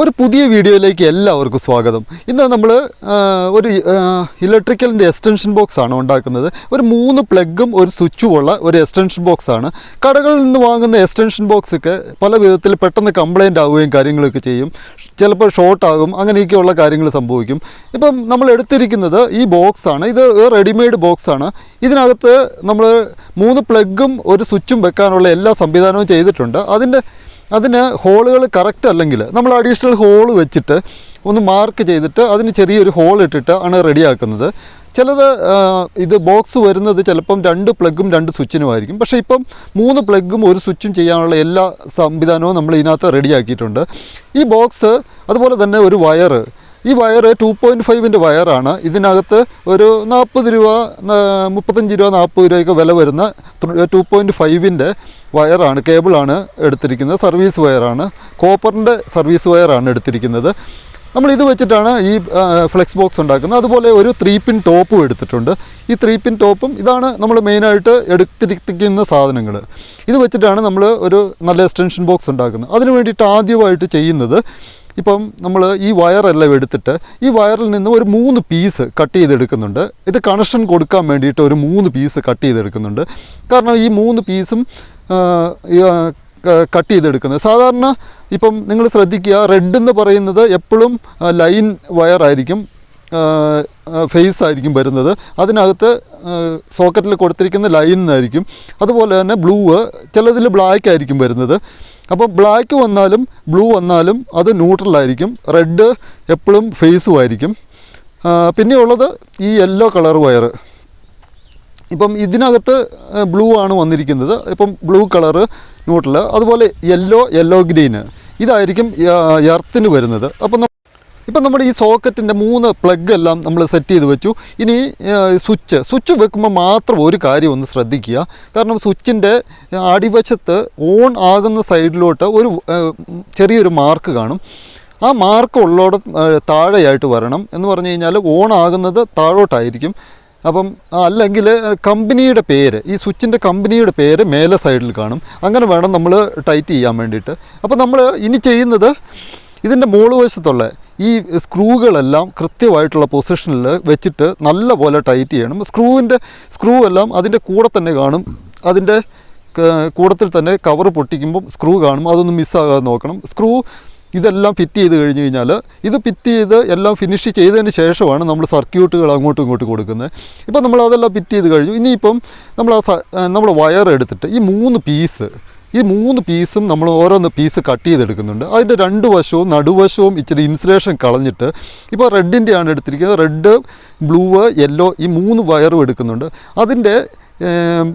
ഒരു പുതിയ വീഡിയോയിലേക്ക് എല്ലാവർക്കും സ്വാഗതം. ഇന്ന് നമ്മൾ ഒരു ഇലക്ട്രിക്കലിന്റെ എക്സ്റ്റൻഷൻ ബോക്സ് ആണ് ഉണ്ടാക്കുന്നത്. ഒരു മൂന്ന് പ്ലഗും ഒരു സ്വിച്ചും ഉള്ള ഒരു എക്സ്റ്റൻഷൻ ബോക്സ് ആണ്. കടകളിൽ നിന്ന് വാങ്ങുന്ന എക്സ്റ്റൻഷൻ ബോക്സ് ഒക്കെ പല വിധത്തിൽ പെട്ടെന്ന് കംപ്ലൈന്റ് ആവുകയും കാര്യങ്ങളൊക്കെ ചെയ്യും. ചിലപ്പോൾ ഷോർട്ടാകും അങ്ങനെയൊക്കെയുള്ള കാര്യങ്ങൾ സംഭവിക്കും. ഇപ്പം നമ്മൾ എടുത്തിരിക്കുന്നത് ഈ ബോക്സ് ആണ്. ഇത് റെഡിമെയ്ഡ് ബോക്സ് ആണ്. ഇതിനകത്ത് നമ്മൾ മൂന്ന് പ്ലഗും ഒരു സ്വിച്ചും വെക്കാനുള്ള എല്ലാ സംവിധാനവും ചെയ്തിട്ടുണ്ട്. അതിന്റെ അതിന് ഹോളുകൾ കറക്റ്റ് അല്ലെങ്കിൽ നമ്മൾ അഡീഷണൽ ഹോൾ വെച്ചിട്ട് ഒന്ന് മാർക്ക് ചെയ്തിട്ട് അതിന് ചെറിയൊരു ഹോൾ ഇട്ടിട്ട് ആണ് റെഡിയാക്കുന്നത് ചിലത് ഇത് ബോക്സ് വരുന്നത് ചിലപ്പം രണ്ട് പ്ലഗും രണ്ട് സ്വിച്ചിനുമായിരിക്കും പക്ഷേ ഇപ്പം മൂന്ന് പ്ലഗും ഒരു സ്വിച്ചും ചെയ്യാനുള്ള എല്ലാ സംവിധാനവും നമ്മൾ ഇതിനകത്ത് റെഡിയാക്കിയിട്ടുണ്ട് ഈ ബോക്സ് അതുപോലെ തന്നെ ഒരു വയറ് ഈ വയർ ടു പോയിന്റ് ഫൈവിന്റെ വയറാണ് ഇതിനകത്ത് ഒരു നാൽപ്പത് രൂപ മുപ്പത്തഞ്ച് രൂപ നാൽപ്പത് രൂപയൊക്കെ വില വരുന്ന ടു പോയിന്റ് ഫൈവിന്റെ വയറാണ് കേബിളാണ് എടുത്തിരിക്കുന്നത് സർവീസ് വയറാണ് കോപ്പറിന്റെ സർവീസ് വയറാണ് എടുത്തിരിക്കുന്നത്. നമ്മൾ ഇത് വെച്ചിട്ടാണ് ഈ ഫ്ലെക്സ് ബോക്സ് ഉണ്ടാക്കുന്നത്. അതുപോലെ ഒരു ത്രീ പിൻ ടോപ്പും എടുത്തിട്ടുണ്ട്. ഈ ത്രീ പിൻ ടോപ്പും ഇതാണ് നമ്മൾ മെയിനായിട്ട് എടുത്തിരിക്കുന്ന സാധനങ്ങൾ. ഇത് വെച്ചിട്ടാണ് നമ്മൾ ഒരു നല്ല എക്സ്റ്റൻഷൻ ബോക്സ് ഉണ്ടാക്കുന്നത്. അതിന് വേണ്ടിയിട്ട് ആദ്യമായിട്ട് ചെയ്യുന്നത് ഇപ്പം നമ്മൾ ഈ വയറെല്ലാം എടുത്തിട്ട് ഈ വയറിൽ നിന്ന് ഒരു മൂന്ന് പീസ് കട്ട് ചെയ്തെടുക്കുന്നുണ്ട്. ഇത് കണക്ഷൻ കൊടുക്കാൻ വേണ്ടിയിട്ട് ഒരു മൂന്ന് പീസ് കട്ട് ചെയ്തെടുക്കുന്നുണ്ട്. കാരണം ഈ മൂന്ന് പീസും കട്ട് ചെയ്തെടുക്കുന്നത്. സാധാരണ ഇപ്പം നിങ്ങൾ ശ്രദ്ധിക്കുക റെഡ് എന്ന് പറയുന്നത് എപ്പോഴും ലൈൻ വയറായിരിക്കും ഫേസ് ആയിരിക്കും വരുന്നത്. അതിനകത്ത് സോക്കറ്റിൽ കൊടുത്തിരിക്കുന്ന ലൈൻ എന്നായിരിക്കും അതുപോലെ തന്നെ ബ്ലൂ ചിലതിൽ ബ്ലാക്ക് ആയിരിക്കും വരുന്നത്. അപ്പോൾ ബ്ലാക്ക് വന്നാലും ബ്ലൂ വന്നാലും അത് ന്യൂട്രലായിരിക്കും റെഡ് എപ്പോഴും ഫേസും ആയിരിക്കും. പിന്നെയുള്ളത് ഈ യെല്ലോ കളർ വയർ ഇപ്പം ഇതിനകത്ത് ബ്ലൂ ആണ് വന്നിരിക്കുന്നത്. ഇപ്പം ബ്ലൂ കളറ് ന്യൂട്രൽ അതുപോലെ യെല്ലോ യെല്ലോ ഗ്രീന് ഇതായിരിക്കും എർത്തിന് വരുന്നത്. അപ്പം ഇപ്പം നമ്മുടെ ഈ സോക്കറ്റിന്റെ മൂന്ന് പ്ലഗ് എല്ലാം നമ്മൾ സെറ്റ് ചെയ്ത് വെച്ചു. ഇനി സ്വിച്ച് സ്വിച്ച് വെക്കുമ്പോൾ മാത്രം ഒരു കാര്യം ഒന്ന് ശ്രദ്ധിക്കുക. കാരണം സ്വിച്ചിന്റെ അടിവശത്ത് ഓൺ ആകുന്ന സൈഡിലോട്ട് ഒരു ചെറിയൊരു മാർക്ക് കാണും. ആ മാർക്ക് ഉള്ളോട് താഴെയായിട്ട് വരണം എന്ന് പറഞ്ഞു കഴിഞ്ഞാൽ ഓൺ ആകുന്നത് താഴോട്ടായിരിക്കും. അപ്പം അല്ലെങ്കിൽ കമ്പനിയുടെ പേര് ഈ സ്വിച്ചിന്റെ കമ്പനിയുടെ പേര് മേലെ സൈഡിൽ കാണും. അങ്ങനെ വേണം നമ്മൾ ടൈറ്റ് ചെയ്യാൻ വേണ്ടിയിട്ട്. അപ്പോൾ നമ്മൾ ഇനി ചെയ്യുന്നത് ഇതിന്റെ മുകൾ വശത്തുള്ള ഈ സ്ക്രൂകളെല്ലാം കൃത്യമായിട്ടുള്ള പൊസിഷനിൽ വെച്ചിട്ട് നല്ല പോലെ ടൈറ്റ് ചെയ്യണം. സ്ക്രൂവിന്റെ സ്ക്രൂ എല്ലാം അതിന്റെ കൂടെ തന്നെ കാണും. അതിന്റെ കൂടത്തിൽ തന്നെ കവർ പൊട്ടിക്കുമ്പം സ്ക്രൂ കാണും. അതൊന്നും മിസ്സാകാതെ നോക്കണം. സ്ക്രൂ ഇതെല്ലാം ഫിറ്റ് ചെയ്ത് കഴിഞ്ഞ് കഴിഞ്ഞാൽ ഇത് ഫിറ്റ് ചെയ്ത് എല്ലാം ഫിനിഷ് ചെയ്തതിന് ശേഷമാണ് നമ്മൾ സർക്യൂട്ടുകൾ അങ്ങോട്ടും ഇങ്ങോട്ടും കൊടുക്കുന്നത്. ഇപ്പം നമ്മൾ അതെല്ലാം ഫിറ്റ് ചെയ്ത് കഴിഞ്ഞു. ഇനിയിപ്പം നമ്മൾ ആ നമ്മൾ വയർ എടുത്തിട്ട് ഈ മൂന്ന് പീസ് ഈ മൂന്ന് പീസും നമ്മൾ ഓരോന്ന് പീസ് കട്ട് ചെയ്തെടുക്കുന്നുണ്ട്. അതിന്റെ രണ്ട് വശവും നടുവശവും ഇച്ചിരി ഇൻസുലേഷൻ കളഞ്ഞിട്ട് ഇപ്പോൾ റെഡിന്റെ ആണ് എടുത്തിരിക്കുന്നത്. റെഡ് ബ്ലൂ യെല്ലോ ഈ മൂന്ന് വയറും എടുക്കുന്നുണ്ട്. അതിന്റെ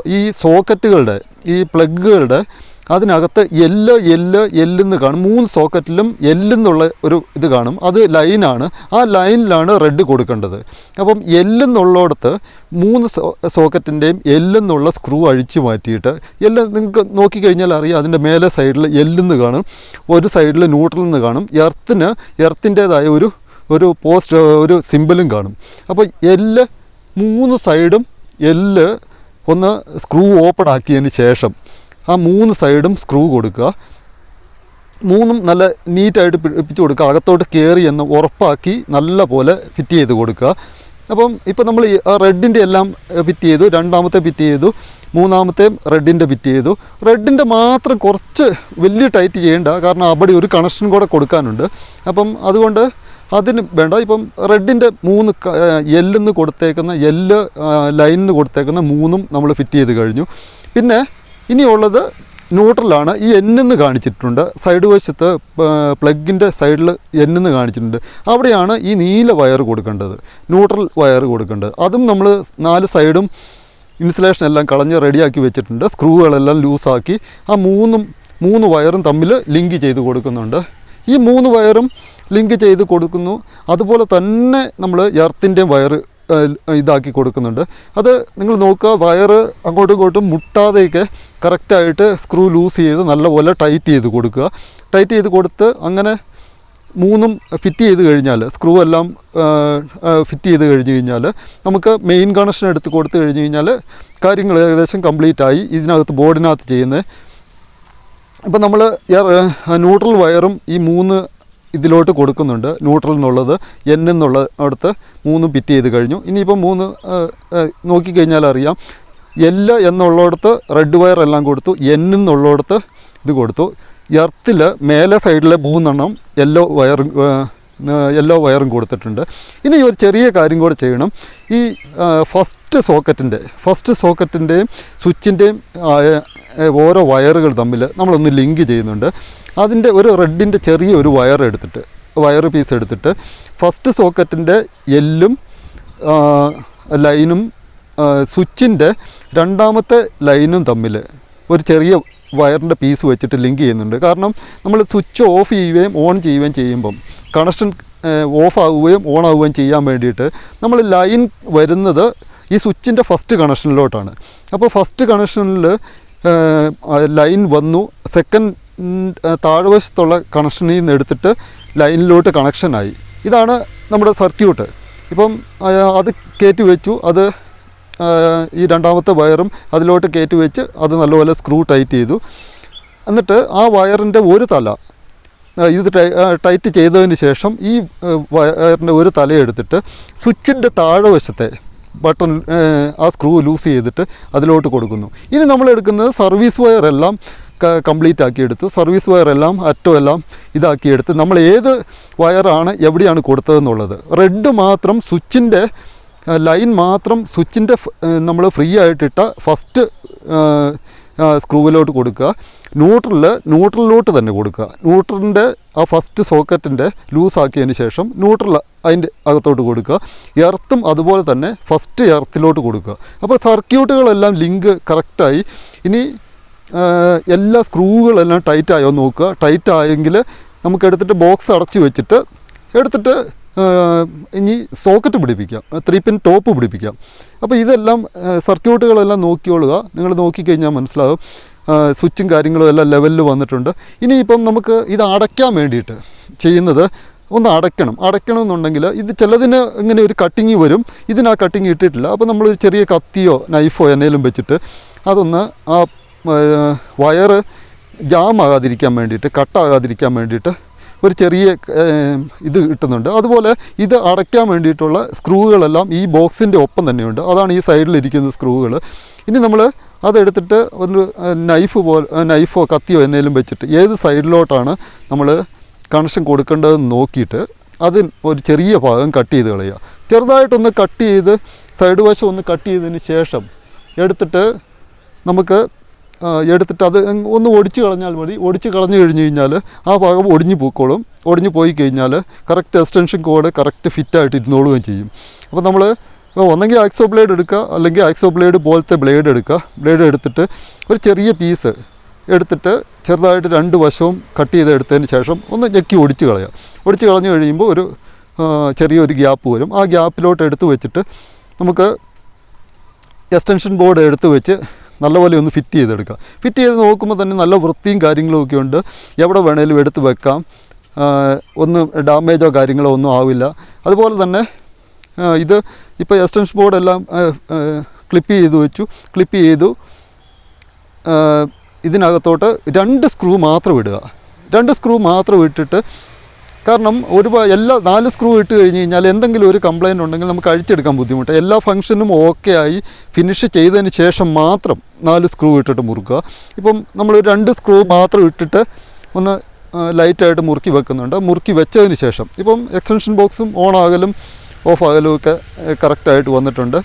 ഈ സോക്കറ്റുകളുടെ ഈ പ്ലഗുകളുടെ അതിനകത്ത് എല്ല് എല്ല് എല്ലെന്ന് കാണും. മൂന്ന് സോക്കറ്റിലും എല്ലെന്നുള്ള ഒരു ഇത് കാണും. അത് ലൈനാണ്. ആ ലൈനിലാണ് റെഡ് കൊടുക്കേണ്ടത്. അപ്പം എല്ലെന്നുള്ളിടത്ത് മൂന്ന് സോ സോക്കറ്റിന്റെയും എല്ലെന്നുള്ള സ്ക്രൂ അഴിച്ചു മാറ്റിയിട്ട് എല്ല് നിങ്ങൾക്ക് നോക്കിക്കഴിഞ്ഞാൽ അറിയാം. അതിന്റെ മേലെ സൈഡിൽ എല്ലെന്ന് കാണും. ഒരു സൈഡിൽ ന്യൂട്രൽ എന്ന് കാണും. എർത്തിന് എർത്തിന്റേതായ ഒരു ഒരു പോസ്റ്റ് ഒരു സിമ്പിളും കാണും. അപ്പോൾ എല്ല് മൂന്ന് സൈഡും എല്ല് ഒന്ന് സ്ക്രൂ ഓപ്പൺ ആക്കിയതിന് ശേഷം ആ മൂന്ന് സൈഡും സ്ക്രൂ കൊടുക്കുക. മൂന്നും നല്ല നീറ്റായിട്ട് പിടിപ്പിച്ച് കൊടുക്കുക. അകത്തോട്ട് കയറി എന്ന് ഉറപ്പാക്കി നല്ല പോലെ ഫിറ്റ് ചെയ്ത് കൊടുക്കുക. അപ്പം ഇപ്പം നമ്മൾ റെഡിന്റെ എല്ലാം ഫിറ്റ് ചെയ്തു. രണ്ടാമത്തെ ഫിറ്റ് ചെയ്തു. മൂന്നാമത്തെയും റെഡിന്റെ ഫിറ്റ് ചെയ്തു. റെഡിന്റെ മാത്രം കുറച്ച് വലിയ ടൈറ്റ് ചെയ്യേണ്ട. കാരണം അവിടെ ഒരു കണക്ഷൻ കൂടെ കൊടുക്കാനുണ്ട്. അപ്പം അതുകൊണ്ട് അതിന് വേണ്ട. ഇപ്പം റെഡിന്റെ മൂന്ന് എല്ലെന്ന് കൊടുത്തേക്കുന്ന എല്ല് ലൈനിന് കൊടുത്തേക്കുന്ന മൂന്നും നമ്മൾ ഫിറ്റ് ചെയ്ത് കഴിഞ്ഞു. പിന്നെ ഇനിയുള്ളത് ന്യൂട്രലാണ്. ഈ എന്നെന്ന് കാണിച്ചിട്ടുണ്ട്. സൈഡ് വശത്ത് പ്ലഗിന്റെ സൈഡിൽ എന്നെന്ന് കാണിച്ചിട്ടുണ്ട്. അവിടെയാണ് ഈ നീല വയർ കൊടുക്കേണ്ടത്. ന്യൂട്രൽ വയർ കൊടുക്കേണ്ടത്. അതും നമ്മൾ നാല് സൈഡും ഇൻസുലേഷൻ എല്ലാം കളഞ്ഞ് റെഡിയാക്കി വെച്ചിട്ടുണ്ട്. സ്ക്രൂകളെല്ലാം ലൂസാക്കി ആ മൂന്നും മൂന്ന് വയറും തമ്മിൽ ലിങ്ക് ചെയ്ത് കൊടുക്കുന്നുണ്ട്. ഈ മൂന്ന് വയറും ലിങ്ക് ചെയ്ത് കൊടുക്കുന്നു. അതുപോലെ തന്നെ നമ്മൾ എർത്തിന്റെയും വയർ ഇതാക്കി കൊടുക്കുന്നുണ്ട്. അത് നിങ്ങൾ നോക്കുക വയറ് അങ്ങോട്ടും ഇങ്ങോട്ടും മുട്ടാതെയൊക്കെ കറക്റ്റായിട്ട് സ്ക്രൂ ലൂസ് ചെയ്ത് നല്ലപോലെ ടൈറ്റ് ചെയ്ത് കൊടുക്കുക. ടൈറ്റ് ചെയ്ത് കൊടുത്ത് അങ്ങനെ മൂന്നും ഫിറ്റ് ചെയ്ത് കഴിഞ്ഞാൽ സ്ക്രൂ എല്ലാം ഫിറ്റ് ചെയ്ത് കഴിഞ്ഞ് കഴിഞ്ഞാൽ നമുക്ക് മെയിൻ കണക്ഷൻ എടുത്ത് കൊടുത്തു കഴിഞ്ഞ് കഴിഞ്ഞാൽ കാര്യങ്ങൾ ഏകദേശം കംപ്ലീറ്റ് ആയി ഇതിനകത്ത് ബോർഡിനകത്ത് ചെയ്യുന്നത്. ഇപ്പം നമ്മൾ ന്യൂട്രൽ വയറും ഈ മൂന്ന് ഇതിലോട്ട് കൊടുക്കുന്നുണ്ട്. ന്യൂട്രൽ എന്നുള്ളത് എൻ എന്നുള്ള അടുത്ത് മൂന്നും പിറ്റ് ചെയ്ത് കഴിഞ്ഞു. ഇനിയിപ്പം മൂന്ന് നോക്കിക്കഴിഞ്ഞാൽ അറിയാം. എല്ല് എന്നുള്ളിടത്ത് റെഡ് വയർ എല്ലാം കൊടുത്തു. എൻ എന്നുള്ളിടത്ത് ഇത് കൊടുത്തു. എർത്തിൽ മേലെ സൈഡിലെ മൂന്നെണ്ണം യെല്ലോ വയറും യെല്ലോ വയറും കൊടുത്തിട്ടുണ്ട്. ഇനി ഒരു ചെറിയ കാര്യം കൂടെ ചെയ്യണം. ഈ ഫസ്റ്റ് സോക്കറ്റിന്റെ ഫസ്റ്റ് സോക്കറ്റിന്റെയും സ്വിച്ചിന്റെയും ഓരോ വയറുകൾ തമ്മിൽ നമ്മളൊന്ന് ലിങ്ക് ചെയ്യുന്നുണ്ട്. അതിന്റെ ഒരു റെഡിന്റെ ചെറിയ ഒരു വയർ എടുത്തിട്ട് വയർ പീസ് എടുത്തിട്ട് ഫസ്റ്റ് സോക്കറ്റിന്റെ എല്ലും ലൈനും സ്വിച്ചിന്റെ രണ്ടാമത്തെ ലൈനും തമ്മിൽ ഒരു ചെറിയ വയറിന്റെ പീസ് വെച്ചിട്ട് ലിങ്ക് ചെയ്യുന്നുണ്ട്. കാരണം നമ്മൾ സ്വിച്ച് ഓഫ് ചെയ്യുകയും ഓൺ ചെയ്യുകയും ചെയ്യുമ്പം കണക്ഷൻ ഓഫ് ആവുകയും ഓൺ ആവുകയും ചെയ്യാൻ വേണ്ടിയിട്ട് നമ്മൾ ലൈൻ വരുന്നത് ഈ സ്വിച്ചിന്റെ ഫസ്റ്റ് കണക്ഷനിലോട്ടാണ് അപ്പോൾ ഫസ്റ്റ് കണക്ഷനിൽ ലൈൻ വന്നു സെക്കൻഡ് താഴ്വശത്തുള്ള കണക്ഷനിൽ നിന്ന് എടുത്തിട്ട് ലൈനിലോട്ട് കണക്ഷനായി. ഇതാണ് നമ്മുടെ സർക്യൂട്ട്. ഇപ്പം അത് കയറ്റി വെച്ചു അത് ഈ രണ്ടാമത്തെ വയറും അതിലോട്ട് കയറ്റി വെച്ച് അത് നല്ലപോലെ സ്ക്രൂ ടൈറ്റ് ചെയ്തു. എന്നിട്ട് ആ വയറിന്റെ ഒരു തല ഇത് ടൈറ്റ് ചെയ്തതിന് ശേഷം ഈ വയറിന്റെ ഒരു തലയെടുത്തിട്ട് സ്വിച്ചിന്റെ താഴെവശത്തെ ബട്ടൺ ആ, ആ സ്ക്രൂ ലൂസ് ചെയ്തിട്ട് അതിലോട്ട് കൊടുക്കുന്നു. ഇനി നമ്മൾ എടുക്കുന്നത് സർവീസ് വയർ എല്ലാം കംപ്ലീറ്റ് ആക്കിയെടുത്തു സർവീസ് വയർ എല്ലാം അറ്റോ എല്ലാം ഇതാക്കിയെടുത്ത് നമ്മൾ ഏത് വയറാണ് എവിടെയാണ് കൊടുത്തതെന്നുള്ളത്. റെഡ് മാത്രം സ്വിച്ചിന്റെ ലൈൻ മാത്രം സ്വിച്ചിന്റെ നമ്മൾ ഫ്രീ ആയിട്ടിട്ട ഫസ്റ്റ് സ്ക്രൂവിലോട്ട് കൊടുക്കുക. ന്യൂട്രലിൽ ന്യൂട്രലിലോട്ട് തന്നെ കൊടുക്കുക. ന്യൂട്രലിന്റെ ആ ഫസ്റ്റ് സോക്കറ്റിന്റെ ലൂസ് ആക്കിയതിന് ശേഷം ന്യൂട്രൽ അതിന്റെ അകത്തോട്ട് കൊടുക്കുക. എർത്തും അതുപോലെ തന്നെ ഫസ്റ്റ് എർത്തിലോട്ട് കൊടുക്കുക. അപ്പോൾ സർക്യൂട്ടുകളെല്ലാം ലിങ്ക് കറക്റ്റായി ഇനി എല്ലാ സ്ക്രൂകളെല്ലാം ടൈറ്റായോ നോക്കുക. ടൈറ്റ് ആയെങ്കിൽ നമുക്ക് എടുത്തിട്ട് ബോക്സ് അടച്ചു വെച്ചിട്ട് എടുത്തിട്ട് ഇനി സോക്കറ്റ് പിടിപ്പിക്കാം ത്രീ പിൻ ടോപ്പ് പിടിപ്പിക്കാം അപ്പോൾ ഇതെല്ലാം സർക്യൂട്ടുകളെല്ലാം നോക്കിക്കൊള്ളുക. നിങ്ങൾ നോക്കിക്കഴിഞ്ഞാൽ മനസ്സിലാകും സ്വിച്ചും കാര്യങ്ങളും എല്ലാം ലെവലിൽ വന്നിട്ടുണ്ട്. ഇനിയിപ്പം നമുക്ക് ഇത് അടയ്ക്കാൻ വേണ്ടിയിട്ട് ചെയ്യുന്നത് ഒന്ന് അടയ്ക്കണം. അടയ്ക്കണം എന്നുണ്ടെങ്കിൽ ഇത് ചിലതിന് ഇങ്ങനെ ഒരു കട്ടിങ് വരും. ഇതിന് ആ കട്ടിങ് ഇട്ടിട്ടില്ല. അപ്പോൾ നമ്മൾ ചെറിയ കത്തിയോ നൈഫോ എന്നേലും വെച്ചിട്ട് അതൊന്ന് ആ വയറ് ജാം ആകാതിരിക്കാൻ വേണ്ടിയിട്ട് കട്ടാകാതിരിക്കാൻ വേണ്ടിയിട്ട് ഒരു ചെറിയ ഇത് കിട്ടുന്നുണ്ട്. അതുപോലെ ഇത് അടയ്ക്കാൻ വേണ്ടിയിട്ടുള്ള സ്ക്രൂകളെല്ലാം ഈ ബോക്സിന്റെ ഒപ്പം തന്നെയുണ്ട്. അതാണ് ഈ സൈഡിലിരിക്കുന്ന സ്ക്രൂകൾ ഇനി നമ്മൾ അതെടുത്തിട്ട് ഒരു നൈഫ് പോലെ നൈഫോ കത്തിയോ എന്നേലും വെച്ചിട്ട് ഏത് സൈഡിലോട്ടാണ് നമ്മൾ കണക്ഷൻ കൊടുക്കേണ്ടതെന്ന് നോക്കിയിട്ട് അതിന് ഒരു ചെറിയ ഭാഗം കട്ട് ചെയ്ത് കളയുക. ചെറുതായിട്ടൊന്ന് കട്ട് ചെയ്ത് സൈഡ് വശം ഒന്ന് കട്ട് ചെയ്തതിന് ശേഷം എടുത്തിട്ട് നമുക്ക് എടുത്തിട്ട് അത് ഒന്ന് ഒടിച്ച് കളഞ്ഞാൽ മതി. ഒടിച്ച് കളഞ്ഞു കഴിഞ്ഞ് കഴിഞ്ഞാൽ ആ ഭാഗം ഒടിഞ്ഞു പോയിക്കോളും. ഒടിഞ്ഞു പോയി കഴിഞ്ഞാൽ കറക്റ്റ് എക്സ്റ്റൻഷൻ കോഡ് കറക്റ്റ് ഫിറ്റായിട്ട് ഇരുന്നോളുകയും ചെയ്യും. അപ്പോൾ നമ്മൾ ഒന്നെങ്കിൽ ആക്സോ ബ്ലേഡ് എടുക്കുക അല്ലെങ്കിൽ ആക്സോ ബ്ലേഡ് പോലത്തെ ബ്ലേഡ് എടുക്കുക. ബ്ലേഡ് എടുത്തിട്ട് ഒരു ചെറിയ പീസ് എടുത്തിട്ട് ചെറുതായിട്ട് രണ്ട് വശവും കട്ട് ചെയ്ത് എടുത്തതിന് ശേഷം ഒന്ന് ഞെക്കി ഒടിച്ച് കളയുക. ഒടിച്ച് കളഞ്ഞു കഴിയുമ്പോൾ ഒരു ചെറിയൊരു ഗ്യാപ്പ് വരും. ആ ഗ്യാപ്പിലോട്ട് എടുത്ത് വെച്ചിട്ട് നമുക്ക് എക്സ്റ്റൻഷൻ ബോർഡ് എടുത്ത് വെച്ച് നല്ലപോലെ ഒന്ന് ഫിറ്റ് ചെയ്തെടുക്കുക ഫിറ്റ് ചെയ്ത് നോക്കുമ്പോൾ തന്നെ നല്ല വൃത്തിയും കാര്യങ്ങളും ഒക്കെ ഉണ്ട്. എവിടെ വേണേലും എടുത്ത് വെക്കാം. ഒന്ന് ഡാമേജോ കാര്യങ്ങളോ ഒന്നും ആവില്ല. അതുപോലെ തന്നെ ഇത് ഇപ്പോൾ എക്സ്റ്റൻഷൻ ബോർഡ് എല്ലാം ക്ലിപ്പ് ചെയ്ത് വെച്ചു. ക്ലിപ്പ് ചെയ്തു. ഇതിനകത്തോട്ട് രണ്ട് സ്ക്രൂ മാത്രം ഇടുക. രണ്ട് സ്ക്രൂ മാത്രം ഇട്ടിട്ട് കാരണം ഒരു എല്ലാ നാല് സ്ക്രൂ ഇട്ട് കഴിഞ്ഞ് കഴിഞ്ഞാൽ എന്തെങ്കിലും ഒരു കംപ്ലൈന്റ് ഉണ്ടെങ്കിൽ നമുക്ക് അഴിച്ചെടുക്കാൻ ബുദ്ധിമുട്ട്. എല്ലാ ഫംഗ്ഷനും ഓക്കെ ആയി ഫിനിഷ് ചെയ്തതിന് ശേഷം മാത്രം നാല് സ്ക്രൂ ഇട്ടിട്ട് മുറുക്കുക. ഇപ്പം നമ്മൾ രണ്ട് സ്ക്രൂ മാത്രം ഇട്ടിട്ട് ഒന്ന് ലൈറ്റായിട്ട് മുറുക്കി വെക്കുന്നുണ്ട്. മുറുക്കി വെച്ചതിന് ശേഷം ഇപ്പം എക്സ്റ്റൻഷൻ ബോക്സും ഓൺ ആകലും ഓഫ് ആകലും ഒക്കെ കറക്റ്റായിട്ട് വന്നിട്ടുണ്ട്.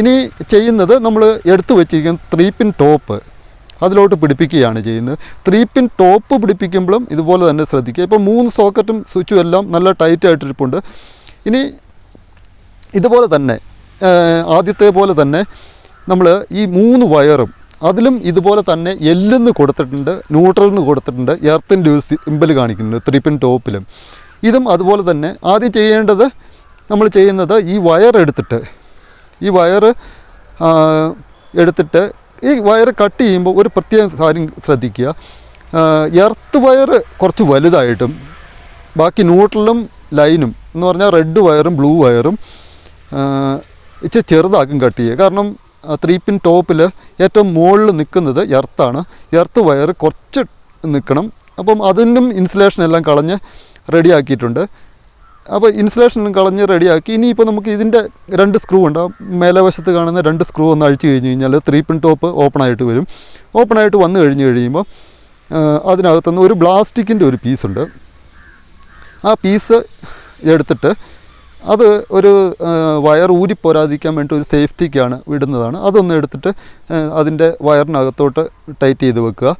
ഇനി ചെയ്യുന്നത് നമ്മൾ എടുത്തു വെച്ചിരിക്കുന്ന ത്രീ പിൻ ടോപ്പ് അതിലോട്ട് പിടിപ്പിക്കുകയാണ് ചെയ്യുന്നത്. ത്രീ പിൻ ടോപ്പ് പിടിപ്പിക്കുമ്പോഴും ഇതുപോലെ തന്നെ ശ്രദ്ധിക്കുക. ഇപ്പോൾ മൂന്ന് സോക്കറ്റും സ്വിച്ചും എല്ലാം നല്ല ടൈറ്റ് ആയിട്ടിരിപ്പുണ്ട്. ഇനി ഇതുപോലെ തന്നെ ആദ്യത്തെ പോലെ തന്നെ നമ്മൾ ഈ മൂന്ന് വയറും അതിലും ഇതുപോലെ തന്നെ എല്ലെന്ന് കൊടുത്തിട്ടുണ്ട് ന്യൂട്രലിന് കൊടുത്തിട്ടുണ്ട് എർത്തിന്റെ ഒരു സിമ്പിൾ കാണിക്കുന്നുണ്ട് ത്രീ പിൻ ടോപ്പിലും ഇതും അതുപോലെ തന്നെ ആദ്യം ചെയ്യേണ്ടത് നമ്മൾ ചെയ്യുന്നത് ഈ വയർ എടുത്തിട്ട് ഈ വയർ എടുത്തിട്ട് ഈ വയർ കട്ട് ചെയ്യുമ്പോൾ ഒരു പ്രത്യേക കാര്യം ശ്രദ്ധിക്കുക. എർത്ത് വയർ കുറച്ച് വലുതായിട്ടും ബാക്കി ന്യൂട്രലും ലൈനും എന്ന് പറഞ്ഞാൽ റെഡ് വയറും ബ്ലൂ വയറും ഇച്ചിരി ചെറുതാക്കും കട്ട് ചെയ്യുക. കാരണം ത്രീ പിൻ ടോപ്പിൽ ഏറ്റവും മുകളിൽ നിൽക്കുന്നത് എർത്താണ്. എർത്ത് വയർ കുറച്ച് നിൽക്കണം. അപ്പം അതിനും ഇൻസുലേഷൻ എല്ലാം കളഞ്ഞ് റെഡിയാക്കിയിട്ടുണ്ട്. അപ്പോൾ ഇൻസുലേഷനും കളഞ്ഞ് റെഡിയാക്കി. ഇനിയിപ്പോൾ നമുക്ക് ഇതിന്റെ രണ്ട് സ്ക്രൂ ഉണ്ട്. മേലവശത്ത് മേലെ വശത്ത് കാണുന്ന രണ്ട് സ്ക്രൂ ഒന്ന് അഴിച്ചു കഴിഞ്ഞ് കഴിഞ്ഞാൽ ത്രീ പിൻ ടോപ്പ് ഓപ്പൺ ആയിട്ട് വരും. ഓപ്പൺ ആയിട്ട് വന്നു കഴിഞ്ഞ് കഴിയുമ്പോൾ അതിനകത്തുനിന്ന് ഒരു പ്ലാസ്റ്റിക്കിന്റെ ഒരു പീസുണ്ട് ആ പീസ് എടുത്തിട്ട് അത് ഒരു വയർ ഊരിപ്പോരാതിരിക്കാൻ വേണ്ടി ഒരു സേഫ്റ്റിക്കാണ് വിടുന്നതാണ്. അതൊന്ന് എടുത്തിട്ട് അതിന്റെ വയറിനകത്തോട്ട് ടൈറ്റ് ചെയ്ത് വെക്കുക.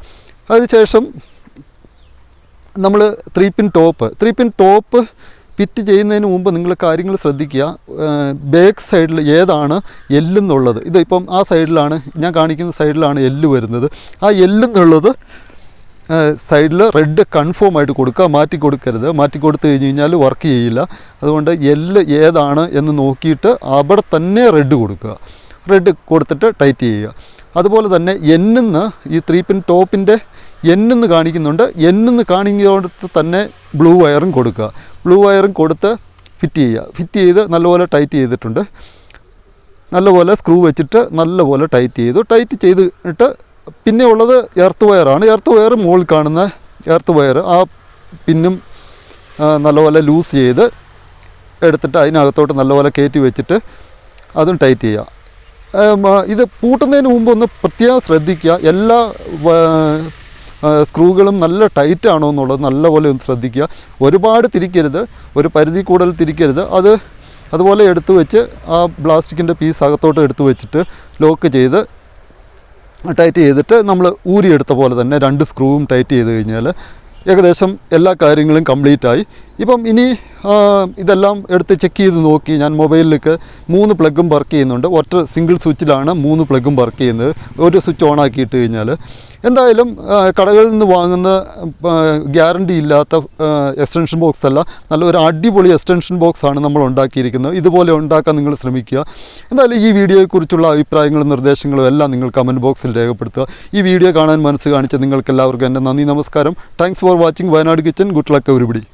അതിനുശേഷം നമ്മൾ three pin top three pin top fit ചെയ്യുന്നതിന് മുമ്പ് നിങ്ങൾ കാര്യങ്ങൾ ശ്രദ്ധിക്കുക. ബാക്ക് സൈഡിൽ ഏതാണ് എല്ലെന്നുള്ളത്. ഇത് ആ സൈഡിലാണ് ഞാൻ കാണിക്കുന്ന സൈഡിലാണ് എല്ല് വരുന്നത്. ആ എല്ലെന്നുള്ളത് സൈഡിൽ റെഡ് കൺഫേം ആയിട്ട് കൊടുക്കുക. മാറ്റി കൊടുക്കരുത്. മാറ്റി കൊടുത്തു കഴിഞ്ഞ് കഴിഞ്ഞാൽ വർക്ക് ചെയ്യില്ല. അതുകൊണ്ട് എല്ല് ഏതാണ് എന്ന് നോക്കിയിട്ട് അവിടെ തന്നെ റെഡ് കൊടുക്കുക. റെഡ് കൊടുത്തിട്ട് ടൈറ്റ് ചെയ്യുക. അതുപോലെ തന്നെ എന്നിന്ന് ഈ ത്രീ പിൻ ടോപ്പിന്റെ എന്നെന്ന് കാണിക്കുന്നുണ്ട്. എന്നെന്ന് കാണിക്കുന്നിടത്ത് തന്നെ ബ്ലൂ വയറും കൊടുക്കുക. ബ്ലൂ വയറും കൊടുത്ത് ഫിറ്റ് ചെയ്യുക. ഫിറ്റ് ചെയ്ത് നല്ലപോലെ ടൈറ്റ് ചെയ്തിട്ടുണ്ട്. നല്ലപോലെ സ്ക്രൂ വെച്ചിട്ട് നല്ലപോലെ ടൈറ്റ് ചെയ്തു. ടൈറ്റ് ചെയ്തിട്ട് പിന്നെ ഉള്ളത് എർത്ത് വയറാണ്. എർത്ത് വയർ മുകളിൽ കാണുന്ന എർത്ത് വയർ ആ പിന്നും നല്ലപോലെ ലൂസ് ചെയ്ത് എടുത്തിട്ട് അതിനകത്തോട്ട് നല്ലപോലെ കയറ്റി വെച്ചിട്ട് അതും ടൈറ്റ് ചെയ്യുക. ഇത് പൂട്ടുന്നതിന് മുമ്പ് ഒന്ന് പ്രത്യേകം ശ്രദ്ധിക്കുക. എല്ലാ സ്ക്രൂകളും നല്ല ടൈറ്റ് ആണോ എന്നുള്ളത് നല്ലപോലെ ഒന്ന് ശ്രദ്ധിക്കുക. ഒരുപാട് തിരിക്കരുത്. ഒരു പരിധി കൂടുതൽ തിരിക്കരുത്. അത് അതുപോലെ എടുത്തു വെച്ച് ആ പ്ലാസ്റ്റിക്കിന്റെ പീസ് അകത്തോട്ട് എടുത്തു വെച്ചിട്ട് ലോക്ക് ചെയ്ത് ടൈറ്റ് ചെയ്തിട്ട് നമ്മൾ ഊരിയെടുത്ത പോലെ തന്നെ രണ്ട് സ്ക്രൂവും ടൈറ്റ് ചെയ്ത് കഴിഞ്ഞാൽ ഏകദേശം എല്ലാ കാര്യങ്ങളും കംപ്ലീറ്റ് ആയി. ഇപ്പം ഇനി ഇതെല്ലാം എടുത്ത് ചെക്ക് ചെയ്ത് നോക്കി. ഞാൻ മൊബൈലിലേക്ക് മൂന്ന് പ്ലഗും വർക്ക് ചെയ്യുന്നുണ്ട്. ഒറ്റ സിംഗിൾ സ്വിച്ചിലാണ് മൂന്ന് പ്ലഗും വർക്ക് ചെയ്യുന്നത്. ഒരു സ്വിച്ച് ഓൺ ആക്കിയിട്ട് കഴിഞ്ഞാൽ എന്തായാലും കടകളിൽ നിന്ന് വാങ്ങുന്ന ഗ്യാരണ്ടി ഇല്ലാത്ത എക്സ്റ്റൻഷൻ ബോക്സ് അല്ല നല്ലൊരു അടിപൊളി എക്സ്റ്റൻഷൻ ബോക്സ് ആണ് നമ്മൾ ഉണ്ടാക്കിയിരിക്കുന്നത്. ഇതുപോലെ ഉണ്ടാക്കാൻ നിങ്ങൾ ശ്രമിക്കുക. എന്തായാലും ഈ വീഡിയോയെക്കുറിച്ചുള്ള അഭിപ്രായങ്ങളും നിർദ്ദേശങ്ങളും എല്ലാം നിങ്ങൾ കമന്റ് ബോക്സിൽ രേഖപ്പെടുത്തുക. ഈ വീഡിയോ കാണാൻ മനസ്സ് കാണിച്ച നിങ്ങൾക്ക് എല്ലാവർക്കും എന്റെ നന്ദി നമസ്കാരം. Thanks for watching Wayanad kitchen good luck everybody